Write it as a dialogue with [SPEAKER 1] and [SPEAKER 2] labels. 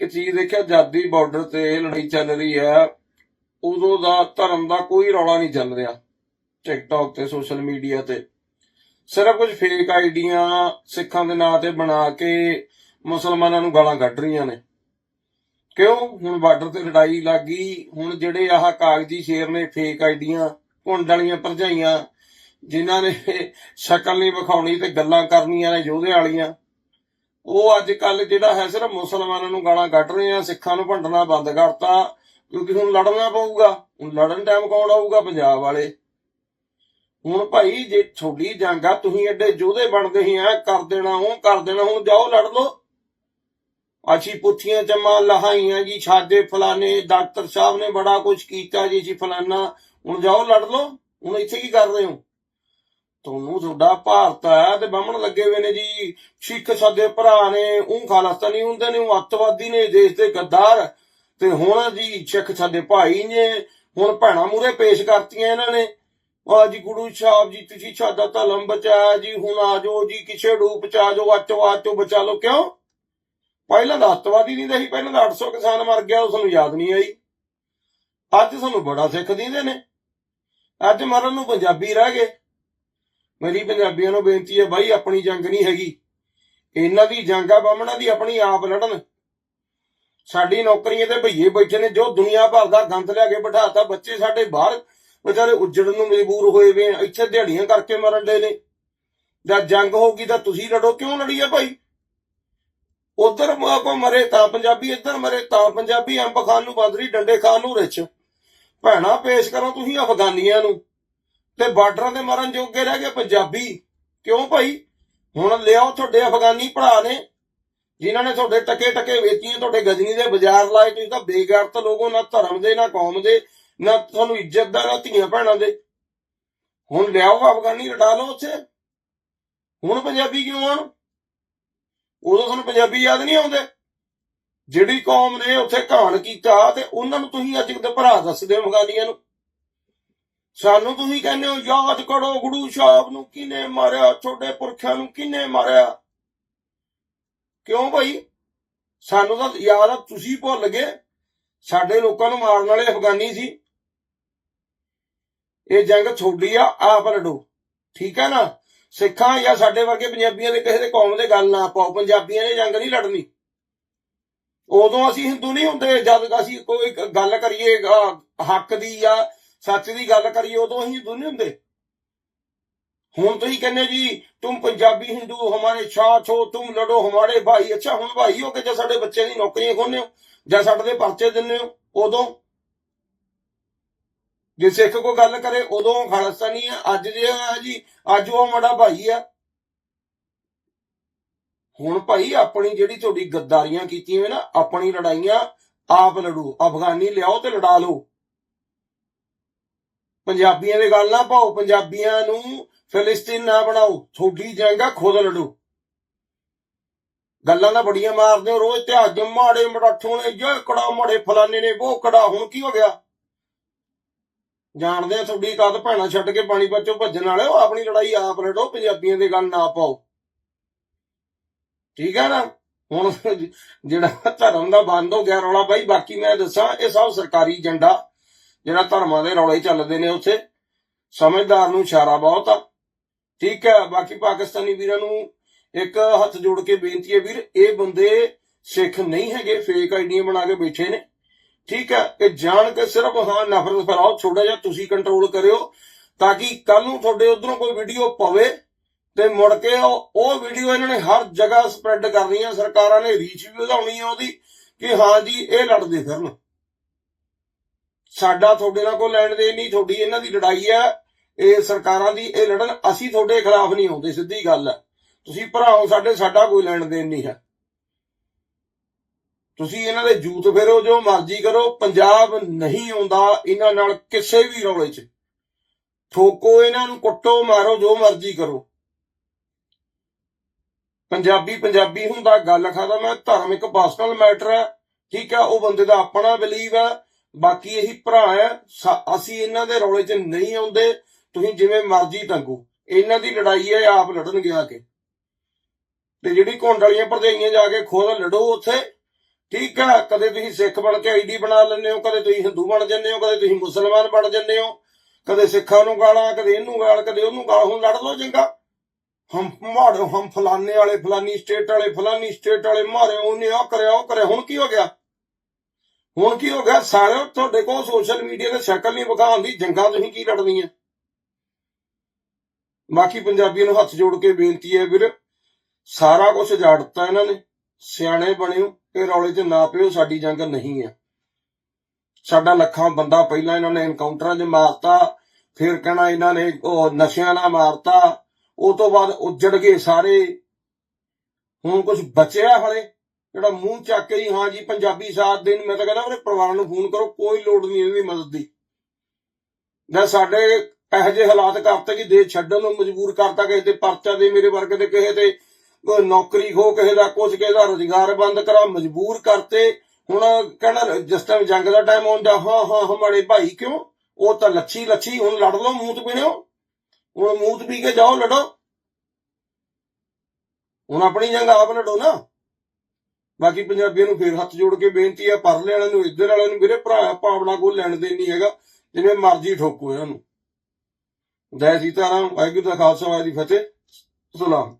[SPEAKER 1] ਇੱਕ ਚੀਜ਼ ਦੇਖਿਆ ਆਜ਼ਾਦੀ ਬਾਰਡਰ ਤੇ ਲੜਾਈ ਚੱਲ ਰਹੀ ਹੈ, ਉਦੋਂ ਦਾ ਧਰਮ ਦਾ ਕੋਈ ਰੌਲਾ ਨਹੀਂ ਚੱਲ ਰਿਹਾ ਟਿਕਟੌਕ ਤੇ ਸੋਸ਼ਲ ਮੀਡੀਆ ਤੇ। ਸਿਰਫ ਕੁਝ ਫੇਕ ਆਈਡੀਆਂ ਸਿੱਖਾਂ ਦੇ ਨਾਂ ਤੇ ਬਣਾ ਕੇ ਮੁਸਲਮਾਨਾਂ ਨੂੰ ਗਾਲਾਂ ਕੱਢ ਰਹੀਆਂ ਨੇ। ਕਿਉਂ? ਹੁਣ ਬਾਰਡਰ ਤੇ ਲੜਾਈ ਲੱਗ ਗਈ, ਹੁਣ ਜਿਹੜੇ ਆਹ ਕਾਗਜ਼ੀ ਸ਼ੇਰ ਨੇ ਫੇਕ ਆਈਡੀਆਂ, ਘੁੰਡ ਵਾਲੀਆਂ ਭਰਜਾਈਆਂ, ਜਿਨ੍ਹਾਂ ਨੇ ਸ਼ਕਲ ਨਹੀਂ ਵਿਖਾਉਣੀ ਤੇ ਗੱਲਾਂ ਕਰਨੀਆਂ ਨੇ ਯੋਧੇ ਵਾਲੀਆਂ ਉਹ ਅੱਜ ਕੱਲ ਜਿਹੜਾ ਹੈ ਸਿਰਫ ਮੁਸਲਮਾਨਾਂ ਨੂੰ ਗਾਲਾਂ ਕੱਢ ਰਹੇ ਆ, ਸਿੱਖਾਂ ਨੂੰ ਭੰਡਣਾ ਬੰਦ ਕਰਤਾ, ਕਿਉਂਕਿ ਹੁਣ ਲੜਨਾ ਪਊਗਾ, ਹੁਣ ਲੜਨ ਟਾਈਮ ਕੌਣ ਆਊਗਾ? ਪੰਜਾਬ ਵਾਲੇ। ਹੁਣ ਭਾਈ, ਜੇ ਛੋਡੀ ਜੰਗ ਆ, ਤੁਸੀਂ ਐਡੇ ਯੋਧੇ ਬਣਦੇ ਹੀ ਆ, ਕਰ ਦੇਣਾ ਉਹ, ਕਰ ਦੇਣਾ ਹੁਣ ਜਾਓ ਲੜ ਲਓ। ਅਸੀਂ ਪੁੱਠੀਆਂ ਜਮਾਂ, ਲਹਾਈਆਂ ਜੀ ਛਾਦੇ ਫਲਾਣੇ, ਡਾਕਟਰ ਸਾਹਿਬ ਨੇ ਬੜਾ ਕੁਝ ਕੀਤਾ ਜੀ ਜੀ ਫਲਾਨਾ। ਹੁਣ ਜਾਓ ਲੜ ਲਓ। ਹੁਣ ਇੱਥੇ ਕੀ ਕਰ ਰਹੇ ਹੋ? ਤੁਹਾਨੂੰ ਤੁਹਾਡਾ ਭਾਰਤ ਹੈ ਤੇ ਬਾਹਮਣ ਲੱਗੇ ਹੋਏ ਨੇ ਜੀ। ਸਿੱਖ ਸਾਡੇ ਭਰਾ ਨੇ ਉਹ ਖਾਲਸਤਾਨੀ ਹੁੰਦੇ ਨੇ ਉਹ ਅੱਤਵਾਦੀ ਨੇ, ਦੇਸ਼ ਦੇ ਗੱਦਾਰ। ਤੇ ਹੁਣ ਜੀ ਸਿੱਖ ਸਾਡੇ ਭਾਈ ਨੇ, ਹੁਣ ਭੈਣਾ ਮੂਰੇ ਪੇਸ਼ ਕਰਤੀਆਂ ਇਹਨਾਂ ਨੇ। ਆ ਜੀ ਗੁਰੂ ਸਾਹਿਬ ਜੀ, ਤੁਸੀਂ ਸਾਡਾ ਧਰਮ ਬਚਾਇਆ ਜੀ, ਹੁਣ ਆ ਜਾਓ ਜੀ, ਕਿਸੇ ਰੂਪ ਚ ਆ ਜਾਓ, ਅੱਤਵਾਦ ਤੋਂ ਬਚਾ ਲਓ। ਕਿਉਂ? ਪਹਿਲਾਂ ਤਾਂ ਅੱਤਵਾਦੀ ਨਹੀਂ ਰਹੀ, ਪਹਿਲਾਂ ਤਾਂ 800 ਕਿਸਾਨ ਮਰ ਗਿਆ, ਉਸ ਨੂੰ ਯਾਦ ਨਹੀਂ ਆਈ। ਅੱਜ ਸਾਨੂੰ ਬੜਾ ਸਿੱਖ ਦਿੰਦੇ ਨੇ। ਅੱਜ ਮਰਨ ਨੂੰ ਪੰਜਾਬੀ ਰਹਿ ਗਏ। ਮੇਰੀ ਪੰਜਾਬੀਆਂ ਨੂੰ ਬੇਨਤੀ ਹੈ, ਬਾਈ, ਆਪਣੀ ਜੰਗ ਨਹੀਂ ਹੈਗੀ। ਇਹਨਾਂ ਦੀ ਜੰਗ ਆ, ਬਾਹਮਣਾ ਦੀ ਆਪਣੀ ਆਪ ਲੜਨ। ਸਾਡੀ ਨੌਕਰੀਆਂ ਤੇ ਭਈਏ ਬੈਠੇ ਨੇ, ਜੋ ਦੁਨੀਆ ਭਰ ਦਾ ਗੰਦ ਲਿਆ ਕੇ ਬਿਠਾਤਾ, ਬੱਚੇ ਸਾਡੇ ਬਾਹਰ ਵਿਚਾਰੇ ਉੱਜੜਨ ਨੂੰ ਮਜਬੂਰ ਹੋਏ ਵੇ ਇੱਥੇ ਦਿਹਾੜੀਆਂ ਕਰਕੇ ਮਰਨ ਦੇ ਨੇ। ਜਦ ਜੰਗ ਹੋਗੀ ਤਾਂ ਤੁਸੀਂ ਲੜੋ, ਕਿਉਂ ਲੜੀਏ ਭਾਈ? ਉਧਰ ਕੋ ਮਰੇ ਤਾਂ ਪੰਜਾਬੀ, ਇੱਧਰ ਮਰੇ ਤਾਂ ਪੰਜਾਬੀ, ਅੰਬ ਖਾਨ ਨੂੰ ਬੰਦਰੀ, ਡੰਡੇ ਖਾਨ ਨੂੰ ਰਿਚ ਭੈਣਾ, ਪੇਸ਼ ਕਰੋ ਤੁਸੀਂ ਅਫਗਾਨੀਆਂ ਨੂੰ। ਤੇ ਬਾਰਡਰਾਂ ਦੇ ਮਰਨ ਜੋਗੇ ਰਹਿ ਗਏ ਪੰਜਾਬੀ। ਕਿਉਂ ਭਾਈ? ਹੁਣ ਲਿਆਓ ਤੁਹਾਡੇ ਅਫਗਾਨੀ ਭਰਾ ਨੇ, ਜਿਨ੍ਹਾਂ ਨੇ ਤੁਹਾਡੇ ਟਕੇ ਟਕੇ ਵੇਚੀਆਂ, ਤੁਹਾਡੇ ਗਜਨੀ ਦੇ ਬਾਜ਼ਾਰ ਲਾਏ, ਤੁਸੀਂ ਤਾਂ ਬੇਗੈਰਤ ਲੋਗੋ ਨਾ ਧਰਮ ਦੇ, ਨਾ ਕੌਮ ਦੇ, ਨਾ ਤੁਹਾਨੂੰ ਇੱਜ਼ਤ ਦਾ, ਨਾ ਧੀਆਂ ਭੈਣਾਂ ਦੇ। ਹੁਣ ਲਿਆਓ ਅਫਗਾਨੀ ਰਟਾ ਲਓ ਉੱਥੇ। ਹੁਣ ਪੰਜਾਬੀ ਕਿਉਂ ਆਣ ਉਦੋਂ ਤੁਹਾਨੂੰ ਪੰਜਾਬੀ ਯਾਦ ਨਹੀਂ ਆਉਂਦੇ। ਜਿਹੜੀ ਕੌਮ ਨੇ ਉੱਥੇ ਘਾਣ ਕੀਤਾ ਤੇ ਉਹਨਾਂ ਨੂੰ ਤੁਸੀਂ ਅੱਜ ਕਿਤੇ ਭਰਾ ਦੱਸਦੇ ਹੋ ਅਫਗਾਨੀਆਂ ਨੂੰ। ਸਾਨੂੰ ਤੁਸੀਂ ਕਹਿੰਦੇ ਹੋ, ਯਾਦ ਕਰੋ ਗੁਰੂ ਸਾਹਿਬ ਨੂੰ ਕਿਨੇ ਮਾਰਿਆ, ਤੁਹਾਡੇ ਪੁਰਖਿਆਂ ਨੂੰ ਕਿਨੇ ਮਾਰਿਆ? ਕਿਉਂ ਭਾਈ? ਸਾਨੂੰ ਤਾਂ ਯਾਦ ਆ, ਤੁਸੀਂ ਭੁੱਲ ਗਏ। ਸਾਡੇ ਲੋਕਾਂ ਨੂੰ ਮਾਰਨ ਵਾਲੇ ਅਫਗਾਨੀ ਸੀ। ਇਹ ਜੰਗ ਛੋਡੀ ਆ, ਆਪ ਲੜੋ। ਠੀਕ ਹੈ ਨਾ? ਸਿੱਖਾਂ ਜਾਂ ਸਾਡੇ ਵਰਗੇ ਪੰਜਾਬੀਆਂ ਦੇ ਕਿਸੇ ਦੇ ਕੌਮ ਦੇ ਗੱਲ ਨਾ ਪਾਓ। ਪੰਜਾਬੀਆਂ ਨੇ ਜੰਗ ਨਹੀਂ ਲੜਨੀ। ਉਦੋਂ ਅਸੀਂ ਹਿੰਦੂ ਨਹੀਂ ਹੁੰਦੇ, ਜਦ ਅਸੀਂ ਕੋਈ ਗੱਲ ਕਰੀਏ ਹੱਕ ਦੀ ਜਾਂ ਸੱਚ ਦੀ ਗੱਲ ਕਰੀਏ, ਉਦੋਂ ਹੀ ਹਿੰਦੂ ਨਹੀਂ ਹੁੰਦੇ। ਹੁਣ ਤੁਸੀਂ ਕਹਿੰਦੇ ਜੀ, ਤੁਮ ਪੰਜਾਬੀ ਹਿੰਦੂ ਹਮਾਰੇ ਸਾਥ ਛੋ ਤੁਮ ਲੜੋ, ਹਮਾਰੇ ਭਾਈ। ਅੱਛਾ, ਹੁਣ ਭਾਈ ਹੋ ਕੇ ਜੇ ਸਾਡੇ ਬੱਚੇ ਦੀ ਨੌਕਰੀਆਂ ਖੋਹਨੇ ਹੋ, ਜਾਂ ਸਾਡੇ ਦੇ ਪਰਚੇ ਦਿੰਦੇ ਹੋ, ਉਦੋਂ? ਜੇ ਸਿੱਖ ਕੋ ਗੱਲ ਕਰੇ, ਉਦੋਂ ਖਾਲਸਤਾਨੀ ਹੈ ਅੱਜ ਜੇ ਹੈ ਜੀ, ਅੱਜ ਉਹ ਮਾੜਾ ਭਾਈ ਆ। ਹੁਣ ਭਾਈ, ਆਪਣੀ ਜਿਹੜੀ ਤੁਹਾਡੀ ਗੱਦਾਰੀਆਂ ਕੀਤੀਆਂ ਵੇ ਨਾ, ਆਪਣੀ ਲੜਾਈਆਂ ਆਪ ਲੜੋ, ਅਫਗਾਨੀ ਲਿਆਓ ਤੇ ਲੜਾ ਲਓ। ਪੰਜਾਬੀਆਂ ਦੇ ਗੱਲ ਨਾ ਪਾਓ, ਪੰਜਾਬੀਆਂ ਨੂੰ ਫਿਲਿਸਤੀਨ ਨਾ ਬਣਾਓ ਥੋੜੀ ਜੰਗ ਆ, ਖੁਦ ਲੜੋ। ਗੱਲਾਂ ਤਾਂ ਬੜੀਆਂ ਮਾਰਦੇ ਹੋ, ਰੋਜ਼ ਇਤਿਹਾਸ ਦੇ ਮਾੜੇ ਮਰਾਠੋਂ ਨੇ ਜੇ ਕੜਾ ਮਾੜੇ ਫਲਾਣੇ ਨੇ, ਉਹ ਕੜਾ ਹੁਣ ਕੀ ਹੋ ਗਿਆ? ਜਾਣਦੇ ਆ ਤੁਹਾਡੀ ਕਦ ਭੈਣਾ ਛੱਡ ਕੇ ਪਾਣੀ ਪੱਚੋ ਭੱਜਣ ਵਾਲੇ ਉਹ ਆਪਣੀ ਲੜਾਈ ਆਪ ਲੜੋ, ਪੰਜਾਬੀਆਂ ਦੇ ਗੱਲ ਨਾ ਪਾਓ। ਠੀਕ ਹੈ ਨਾ? ਹੁਣ ਜਿਹੜਾ ਧਰਮ ਦਾ ਬੰਦ ਹੋ ਗਿਆ, ਰੌਲਾ ਬਾਈ ਬਾਕੀ ਮੈਂ ਦੱਸਾਂ, ਇਹ ਸਭ ਸਰਕਾਰੀ ਏਜੰਡਾ। ਜਿਹੜਾ ਧਰਮਾਂ ਦੇ ਰੌਲੇ ਚੱਲਦੇ ਨੇ ਉੱਥੇ। ਸਮਝਦਾਰ ਨੂੰ ਇਸ਼ਾਰਾ ਬਹੁਤ ਆ। ਠੀਕ ਹੈ, ਬਾਕੀ ਪਾਕਿਸਤਾਨੀ ਵੀਰਾਂ ਨੂੰ ਇੱਕ ਹੱਥ ਜੋੜ ਕੇ ਬੇਨਤੀ ਹੈ ਵੀਰ, ਇਹ ਬੰਦੇ ਸਿੱਖ ਨਹੀਂ ਹੈਗੇ ਫੇਕ ਆਈਡੀਆਂ ਬਣਾ ਕੇ ਬੈਠੇ ਨੇ। ਠੀਕ ਹੈ, ਇਹ ਜਾਣ ਕੇ ਸਿਰਫ ਹਾਂ, ਨਫ਼ਰਤ ਫੈਲਾਓ ਥੋੜਾ ਜਿਹਾ ਤੁਸੀਂ ਕੰਟਰੋਲ ਕਰਿਓ, ਤਾਂ ਕਿ ਕੱਲ ਨੂੰ ਤੁਹਾਡੇ ਉਧਰੋਂ ਕੋਈ ਵੀਡੀਓ ਪਵੇ ਤੇ ਮੁੜ ਕੇ ਉਹ ਉਹ ਵੀਡੀਓ ਇਹਨਾਂ ਨੇ ਹਰ ਜਗ੍ਹਾ ਸਪਰੈਡ ਕਰਨੀ ਆ ਸਰਕਾਰਾਂ ਨੇ ਰੀਚ ਵੀ ਵਧਾਉਣੀ ਆ ਉਹਦੀ ਕਿ ਹਾਂ ਜੀ, ਇਹ ਲੜਦੇ ਫਿਰਨ। ਸਾਡਾ ਤੁਹਾਡੇ ਨਾਲ ਕੋਈ ਲੈਣ ਦੇਣ ਨਹੀਂ, ਤੁਹਾਡੀ ਇਹਨਾਂ ਦੀ ਲੜਾਈ ਹੈ ਇਹ ਸਰਕਾਰਾਂ ਦੀ ਇਹ ਲੜਨ, ਅਸੀਂ ਤੁਹਾਡੇ ਖਿਲਾਫ ਨਹੀਂ ਆਉਂਦੇ, ਸਿੱਧੀ ਗੱਲ ਹੈ ਤੁਸੀਂ ਭਰਾਓ ਸਾਡੇ, ਸਾਡਾ ਕੋਈ ਲੈਣ ਦੇਣ ਨਹੀਂ ਹੈ। ਤੁਸੀਂ ਇਹਨਾਂ ਦੇ ਜੂਤ ਫੇਰੋ, ਜੋ ਮਰਜ਼ੀ ਕਰੋ, ਪੰਜਾਬ ਨਹੀਂ ਆਉਂਦਾ ਇਹਨਾਂ ਨਾਲ ਕਿਸੇ ਵੀ ਰੌਲੇ 'ਚ। ਠੋਕੋ ਇਹਨਾਂ ਨੂੰ, ਕੁੱਟੋ, ਮਾਰੋ, ਜੋ ਮਰਜ਼ੀ ਕਰੋ। ਪੰਜਾਬੀ ਪੰਜਾਬੀ ਹੁੰਦਾ, ਗੱਲ ਖਤਮ ਹੈ, ਧਾਰਮਿਕ ਪਰਸਨਲ ਮੈਟਰ ਹੈ। ਠੀਕ ਹੈ, ਉਹ ਬੰਦੇ ਦਾ ਆਪਣਾ ਬਲੀਵ ਹੈ ਬਾਕੀ ਇਹੀ ਭਰਾ ਹੈ ਅਸੀਂ ਇਹਨਾਂ ਦੇ ਰੌਲੇ 'ਚ ਨਹੀਂ ਆਉਂਦੇ, ਤੁਸੀਂ ਜਿਵੇਂ ਮਰਜ਼ੀ ਤੰਗੋ ਇਹਨਾਂ ਦੀ ਲੜਾਈ ਹੈ ਆਪ ਲੜਨ ਗਿਆ ਕੇ ਤੇ ਜਿਹੜੀ ਘੁੰਡ ਵਾਲੀਆਂ ਭਰਜਾਈਆਂ ਜਾ ਕੇ ਖੁਦ ਲੜੋ ਉੱਥੇ, ਠੀਕ ਹੈ, ਕਦੇ ਤੁਸੀਂ ਸਿੱਖ ਬਣ ਕੇ ਆਈਡੀ ਬਣਾ ਲੈਂਦੇ ਹੋ, ਕਦੇ ਤੁਸੀਂ ਹਿੰਦੂ ਬਣ ਜਾਂਦੇ ਹੋ, ਕਦੇ ਤੁਸੀਂ ਮੁਸਲਮਾਨ ਬਣ ਜਾਂਦੇ ਹੋ, ਕਦੇ ਸਿੱਖਾਂ ਨੂੰ ਗਾਲਾਂ, ਕਦੇ ਇਹਨੂੰ ਗਾਲ, ਕਦੇ ਉਹਨੂੰ ਗਾਲ, ਹੁਣ ਲੜ ਲਓ ਚੰਗਾ। ਹਮ, ਮਾੜੋ, ਹਮ ਫਲਾਨੇ ਵਾਲੇ ਫਲਾਨੀ ਸਟੇਟ ਵਾਲੇ ਫਲਾਨੀ ਸਟੇਟ ਵਾਲੇ ਮਾਰੇ ਉਹਨੇ ਆ ਕਰਿਆ, ਉਹ ਕਰਿਆ, ਹੁਣ ਕੀ ਹੋ ਗਿਆ? ਹੁਣ ਕੀ ਹੋ ਗਿਆ? ਸਾਰੇ ਤੁਹਾਡੇ ਕੋਲ ਸੋਸ਼ਲ ਮੀਡੀਆ ਤੇ ਸ਼ਕਲ ਨਹੀਂ ਵਿਖਾਉਣ ਦੀ, ਜੰਗਾਂ ਤੁਸੀਂ ਕੀ ਲੜਨੀਆਂ? ਬਾਕੀ ਪੰਜਾਬੀਆਂ ਨੂੰ ਹੱਥ ਜੋੜ ਕੇ ਬੇਨਤੀ ਹੈ ਵੀਰ, ਸਾਰਾ ਕੁਝ ਜਾੜਤਾ ਇਹਨਾਂ ਨੇ। ਸਿਆਣੇ ਬਣਿਓ ਇਹ ਰੌਲੇ 'ਚ ਨਾ ਪਿਓ, ਸਾਡੀ ਜੰਗ ਨਹੀਂ ਹੈ। ਸਾਡਾ ਲੱਖਾਂ ਬੰਦਾ ਪਹਿਲਾਂ ਇਹਨਾਂ ਨੇ ਐਨਕਾਊਂਟਰਾਂ 'ਚ ਮਾਰਤਾ, ਫਿਰ ਕਹਿਣਾ ਇਹਨਾਂ ਨੇ ਉਹ ਨਸ਼ਿਆਂ ਨਾਲ ਮਾਰਤਾ, ਉਹ ਤੋਂ ਬਾਅਦ ਉੱਜੜ ਗਏ ਸਾਰੇ। ਹੁਣ ਕੁਝ ਬਚਿਆ ਹਲੇ? ਜਿਹੜਾ ਮੂੰਹ ਚੱਕ ਕੇ ਹੀ, ਹਾਂ ਜੀ, ਪੰਜਾਬੀ ਸਾਥ ਦੇਣ, ਮੈਂ ਤਾਂ ਕਹਿੰਦਾ ਉਹਦੇ ਪਰਿਵਾਰ ਨੂੰ ਫੋਨ ਕਰੋ, ਕੋਈ ਲੋੜ ਨਹੀਂ ਇਹਦੀ ਮਦਦ ਦੀ। ਜਾਂ ਸਾਡੇ ਇਹੋ ਜਿਹੇ ਹਾਲਾਤ ਕਰਤੇ ਕਿ ਦੇਸ਼ ਛੱਡਣ ਨੂੰ ਮਜਬੂਰ ਕਰਤਾ, ਕਿਸੇ ਤੇ ਪਰਚਾ ਦੇ ਮੇਰੇ ਵਰਗ ਦੇ ਕਿਸੇ ਤੇ ਨੌਕਰੀ ਖੋ, ਕਿਸੇ ਦਾ ਕੁਝ ਕਿਸੇ ਦਾ ਰੁਜ਼ਗਾਰ ਬੰਦ ਕਰਾ, ਮਜਬੂਰ ਕਰਤੇ। ਹੁਣ ਕਹਿੰਦਾ, ਜਿਸ ਟਾਈਮ ਜੰਗ ਦਾ ਟਾਈਮ ਆਉਂਦਾ, ਹਾਂ ਹਾਂ ਹਮਾਰੇ ਭਾਈ ਕਿਉਂ? ਉਹ ਤਾਂ ਲੱਛੀ ਲੱਛੀ, ਹੁਣ ਲੜ ਲਓ ਮੂਤ ਪੀਣਿਓ ਹੁਣ ਮੂਤ ਪੀ ਕੇ ਜਾਓ, ਲੜੋ। ਹੁਣ ਆਪਣੀ ਜੰਗ ਆਪ ਲੜੋ ਨਾ। ਬਾਕੀ ਪੰਜਾਬੀਆਂ ਨੂੰ ਫੇਰ ਹੱਥ ਜੋੜ ਕੇ ਬੇਨਤੀ ਹੈ ਪਰਲੇ ਵਾਲਿਆਂ ਨੂੰ, ਇੱਧਰ ਵਾਲਿਆਂ ਨੂੰ, ਵੀਰੇ ਭਰਾ, ਭਾਵਨਾ ਕੋਲ ਲੈਣ ਦੇਣ ਨਹੀਂ ਹੈਗਾ, ਜਿਵੇਂ ਮਰਜ਼ੀ ਠੋਕੋ ਇਹਨਾਂ ਨੂੰ। ਜੈ ਸੀਤਾਰਾਮ, ਵਾਹਿਗੁਰੂ ਦਾ ਖਾਲਸਾ, ਵਾਹਿਗੁਰੂ ਦੀ ਫਤਿਹ। ਸਲਾਮ